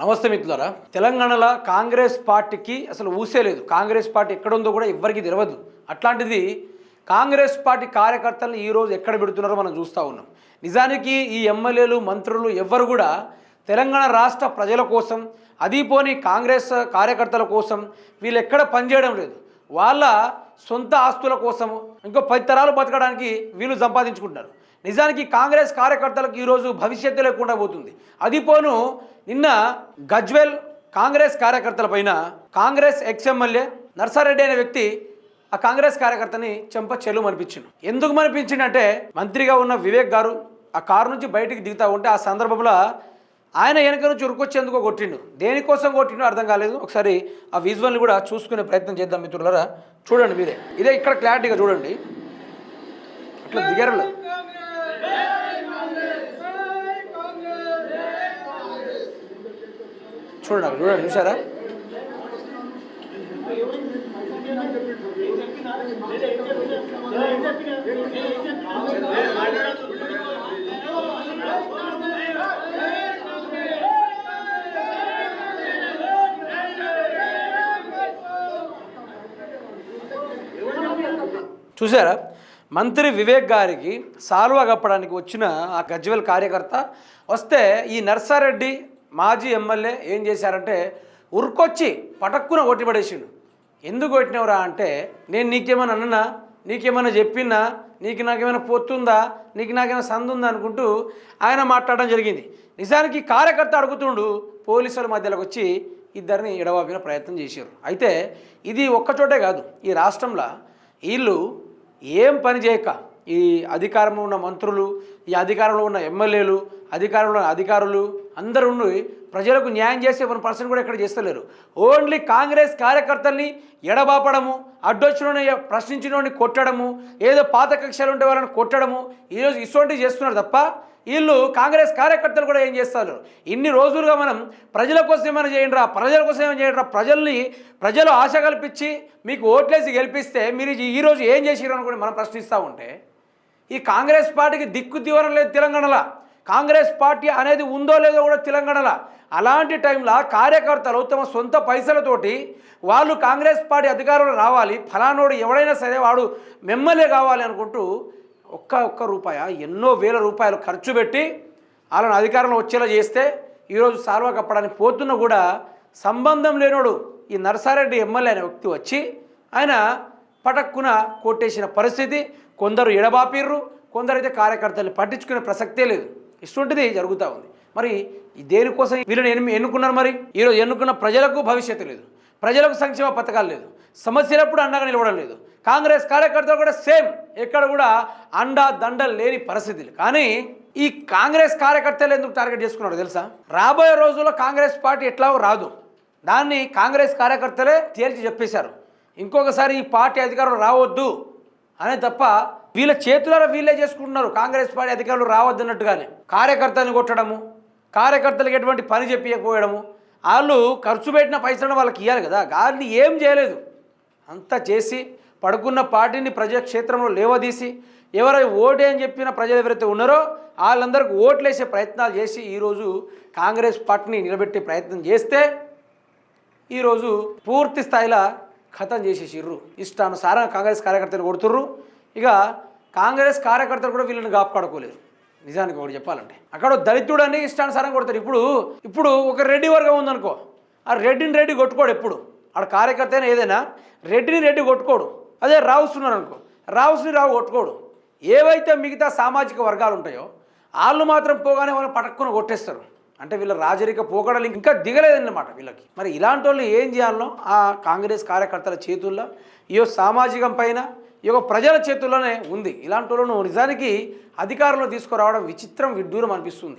నమస్తే మిత్రులారా. తెలంగాణలో కాంగ్రెస్ పార్టీకి అసలు ఊసే లేదు. కాంగ్రెస్ పార్టీ ఎక్కడుందో కూడా ఎవ్వరికి తెలియదు అట్లాంటిది కాంగ్రెస్ పార్టీ కార్యకర్తలను ఈరోజు ఎక్కడ పెడుతున్నారో మనం చూస్తూ ఉన్నాం. నిజానికి ఈ ఎమ్మెల్యేలు మంత్రులు ఎవ్వరు కూడా తెలంగాణ రాష్ట్ర ప్రజల కోసం అది పోని కాంగ్రెస్ కార్యకర్తల కోసం వీళ్ళు ఎక్కడ పనిచేయడం లేదు. వాళ్ళ సొంత ఆస్తుల కోసం ఇంకో పది తరాలు బతకడానికి వీళ్ళు సంపాదించుకుంటున్నారు. నిజానికి కాంగ్రెస్ కార్యకర్తలకు ఈరోజు భవిష్యత్తు లేకుండా పోతుంది. అది పోను నిన్న గజ్వెల్ కాంగ్రెస్ కార్యకర్తల పైన కాంగ్రెస్ ఎక్స్ఎమ్మెల్యే నర్సారెడ్డి అనే వ్యక్తి ఆ కాంగ్రెస్ కార్యకర్తని చెంప చెల్లు మనిపించిండు. ఎందుకు మనిపించిండంటే మంత్రిగా ఉన్న వివేక్ గారు ఆ కారు నుంచి బయటికి దిగుతా ఉంటే ఆ సందర్భంలో ఆయన వెనక నుంచి ఉరుకొచ్చేందుకు కొట్టిండు. దేనికోసం కొట్టిండో అర్థం కాలేదు. ఒకసారి ఆ విజువల్ని కూడా చూసుకునే ప్రయత్నం చేద్దాం మిత్రులారా. చూడండి మీరే. ఇదే ఇక్కడ క్లారిటీగా చూడండి. అట్లా దిగారు చూడండి అక్కడ చూడండి చూసారా చూసారా మంత్రి వివేక్ గారికి సాల్వా కప్పడానికి వచ్చిన ఆ గజ్వెల్ కార్యకర్త వస్తే ఈ నర్సారెడ్డి మాజీ ఎమ్మెల్యే ఏం చేశారంటే ఉరుకొచ్చి పటక్కున ఒట్టి పడేసిండు ఎందుకు కొట్టినవరా అంటే నేను నీకేమైనా అన్ననా? నీకేమైనా చెప్పినా? నీకు నాకేమైనా పొత్తుందా? నీకు నాకేమైనా సందుందా అనుకుంటూ ఆయన మాట్లాడడం జరిగింది. నిజానికి కార్యకర్త అడుగుతుండు పోలీసుల మధ్యలోకి వచ్చి ఇద్దరిని ఎడవాపిన ప్రయత్నం చేశారు. అయితే ఇది ఒక్కచోటే కాదు ఈ రాష్ట్రంలో వీళ్ళు ఏం పని చేయక ఈ అధికారంలో ఉన్న మంత్రులు ఈ అధికారంలో ఉన్న ఎమ్మెల్యేలు అధికారంలో ఉన్న అధికారులు అందరూ ఉండి ప్రజలకు న్యాయం చేసే వన్ పర్సన్ కూడా ఇక్కడ చేస్తలేరు. ఓన్లీ కాంగ్రెస్ కార్యకర్తల్ని ఎడబాపడము అడ్డొచ్చినోని ప్రశ్నించినోని కొట్టడము ఏదో పాత కక్షలు ఉంటే వాళ్ళని కొట్టడము ఈరోజు ఇటువంటివి చేస్తున్నారు తప్ప వీళ్ళు కాంగ్రెస్ కార్యకర్తలు కూడా ఏం చేస్తారు? ఇన్ని రోజులుగా మనం ప్రజల కోసం ఏమైనా చేయండిరా ప్రజల కోసం ఏమైనా చేయండిరా ప్రజల్ని ప్రజలు ఆశ కల్పించి మీకు ఓట్లేసి గెలిపిస్తే మీరు ఈ- ఈరోజు ఏం చేసిరు అనుకుని మనం ప్రశ్నిస్తూ ఉంటే ఈ కాంగ్రెస్ పార్టీకి దిక్కు దివరం లేదు తెలంగాణలో. కాంగ్రెస్ పార్టీ అనేది ఉందో లేదో కూడా తెలంగాణలో. అలాంటి టైంలో కార్యకర్తలు తమ సొంత పైసలతోటి వాళ్ళు కాంగ్రెస్ పార్టీ అధికారంలో రావాలి. ఫలానోడు ఎవడైనా సరే వాడు ఎమ్మెల్యే కావాలి అనుకుంటూ ఒక్క ఒక్క రూపాయ ఎన్నో వేల రూపాయలు ఖర్చు పెట్టి వాళ్ళని అధికారంలో వచ్చేలా చేస్తే ఈరోజు సాల్వా కప్పడానికి పోతున్న కూడా సంబంధం లేనోడు ఈ నరసారెడ్డి ఎమ్మెల్యే అనే వ్యక్తి వచ్చి ఆయన పటక్కున కొట్టేసిన పరిస్థితి. కొందరు ఎడబాపిర్రు కొందరైతే కార్యకర్తలు పట్టించుకునే ప్రసక్తే లేదు. ఇటువంటిది జరుగుతూ ఉంది. మరి దేనికోసం వీళ్ళని ఎన్ని ఎన్నుకున్నారు మరి? ఈరోజు ఎన్నుకున్న ప్రజలకు భవిష్యత్తు లేదు. ప్రజలకు సంక్షేమ పథకాలు లేదు. సమస్యలప్పుడు అండగా నిలవడం లేదు. కాంగ్రెస్ కార్యకర్తలు కూడా సేమ్. ఎక్కడ కూడా అండా దండలు లేని పరిస్థితులు. కానీ ఈ కాంగ్రెస్ కార్యకర్తలు ఎందుకు టార్గెట్ చేసుకున్నారు తెలుసా? రాబోయే రోజుల్లో కాంగ్రెస్ పార్టీ ఎట్లా రాదు. దాన్ని కాంగ్రెస్ కార్యకర్తలే తేల్చి చెప్పేశారు. ఇంకొకసారి ఈ పార్టీ అధికారం రావద్దు అనే తప్ప వీళ్ళ చేతులారా వీళ్ళే చేసుకుంటున్నారు. కాంగ్రెస్ పార్టీ అధికారులు రావద్దన్నట్టుగానే. కార్యకర్తలను కొట్టడము కార్యకర్తలకు ఎటువంటి పని చెప్పకపోయడము వాళ్ళు ఖర్చు పెట్టిన పైసలను వాళ్ళకి ఇవ్వాలి కదా. గాలిని ఏం చేయలేదు. అంతా చేసి పడుకున్న పార్టీని ప్రజాక్షేత్రంలో లేవదీసి ఎవరై ఓటే అని చెప్పిన ప్రజలు ఎవరైతే ఉన్నారో వాళ్ళందరికీ ఓట్లేసే ప్రయత్నాలు చేసి ఈరోజు కాంగ్రెస్ పార్టీని నిలబెట్టే ప్రయత్నం చేస్తే ఈరోజు పూర్తి స్థాయిలో ఖతం చేసేసిర్రు. ఇష్టానుసారంగా కాంగ్రెస్ కార్యకర్తలు కొడుతుర్రు. ఇక కాంగ్రెస్ కార్యకర్తలు కూడా వీళ్ళని కాపాడుకోలేరు. నిజానికి ఒకటి చెప్పాలంటే. అక్కడ దళితుడని ఇష్టానుసారం కొడతారు ఇప్పుడు ఇప్పుడు ఒక రెడ్డి వర్గం ఉందనుకో ఆ రెడ్డిని రెడ్డి కొట్టుకోడు ఎప్పుడు. ఆడ కార్యకర్త అయినా ఏదైనా రెడ్డిని రెడ్డి కొట్టుకోడు. అదే రావుస్ ఉన్నారు అనుకో రావుస్ని రావు కొట్టుకోడు. ఏవైతే మిగతా సామాజిక వర్గాలు ఉంటాయో వాళ్ళు మాత్రం పోగానే వాళ్ళని పటక్కున కొట్టేస్తారు. అంటే వీళ్ళ రాజరిక పోకడలు ఇంకా దిగలేదన్నమాట వీళ్ళకి. మరి ఇలాంటి వాళ్ళు ఏం చేయాలనో ఆ కాంగ్రెస్ కార్యకర్తల చేతుల్లో ఈ సామాజికం పైన ఈ యొక్క ప్రజల చేతుల్లోనే ఉంది. ఇలాంటి వాళ్ళను నిజానికి అధికారంలో తీసుకురావడం విచిత్రం విడ్డూరం అనిపిస్తుంది.